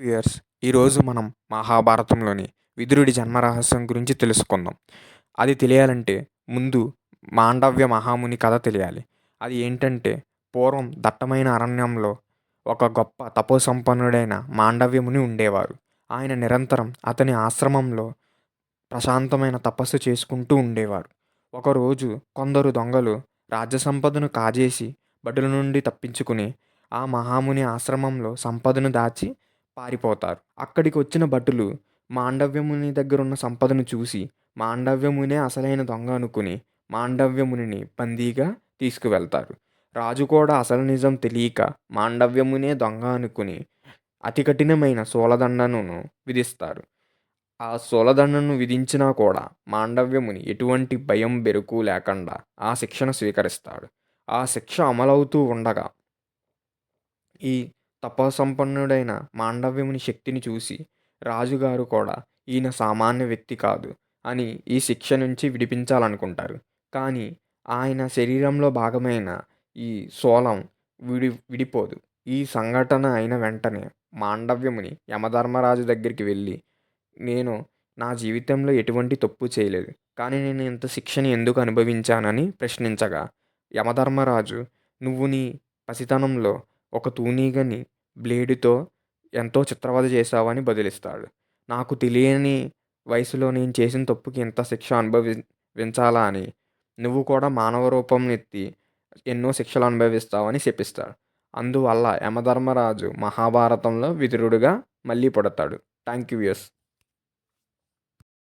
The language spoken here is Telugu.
ఇయర్స్ ఈరోజు మనం మహాభారతంలోని విదురుడి జన్మరహస్యం గురించి తెలుసుకుందాం. అది తెలియాలంటే ముందు మాండవ్య మహాముని కథ తెలియాలి. అది ఏంటంటే పూర్వం దట్టమైన అరణ్యంలో ఒక గొప్ప తపోసంపన్నుడైన మాండవ్యముని ఉండేవారు. ఆయన నిరంతరం అతని ఆశ్రమంలో ప్రశాంతమైన తపస్సు చేసుకుంటూ ఉండేవారు. ఒకరోజు కొందరు దొంగలు రాజ్య సంపదను కాజేసి బడుల నుండి తప్పించుకుని ఆ మహాముని ఆశ్రమంలో సంపదను దాచి పారిపోతారు. అక్కడికి వచ్చిన భటులు మాండవ్యముని దగ్గరున్న సంపదను చూసి మాండవ్యమునే అసలైన దొంగ అనుకుని మాండవ్యమునిని బందీగా తీసుకువెళ్తారు. రాజు కూడా అసలు నిజం తెలియక మాండవ్యమునే దొంగ అనుకుని అతి కఠినమైన శూలదండను విధిస్తారు. ఆ శూలదండను విధించినా కూడా మాండవ్యముని ఎటువంటి భయం బెరుకు లేకుండా ఆ శిక్షను స్వీకరిస్తాడు. ఆ శిక్ష అమలవుతూ ఉండగా ఈ తపసంపన్నుడైన మాండవ్యముని శక్తిని చూసి రాజుగారు కూడా ఈయన సామాన్య వ్యక్తి కాదు అని ఈ శిక్ష నుంచి విడిపించాలనుకుంటారు. కానీ ఆయన శరీరంలో భాగమైన ఈ సోలం విడి విడిపోదు. ఈ సంఘటన అయిన వెంటనే మాండవ్యముని యమధర్మరాజు దగ్గరికి వెళ్ళి నేను నా జీవితంలో ఎటువంటి తప్పు చేయలేదు కానీ నేను ఇంత శిక్షని ఎందుకు అనుభవించానని ప్రశ్నించగా యమధర్మరాజు నువ్వు నీ పసితనంలో ఒక తూనీగని బ్లేడుతో ఎంతో చిత్రవద చేశావని బదిలిస్తాడు. నాకు తెలియని వయసులో నేను చేసిన తప్పుకి ఇంత శిక్ష అనుభవించాలా అని. నువ్వు కూడా మానవ రూపం ఎత్తి ఎన్నో శిక్షలు అనుభవిస్తావని శపిస్తాడు. అందువల్ల యమధర్మరాజు మహాభారతంలో విదురుడుగా మళ్ళీ పుడతాడు. Thank you yes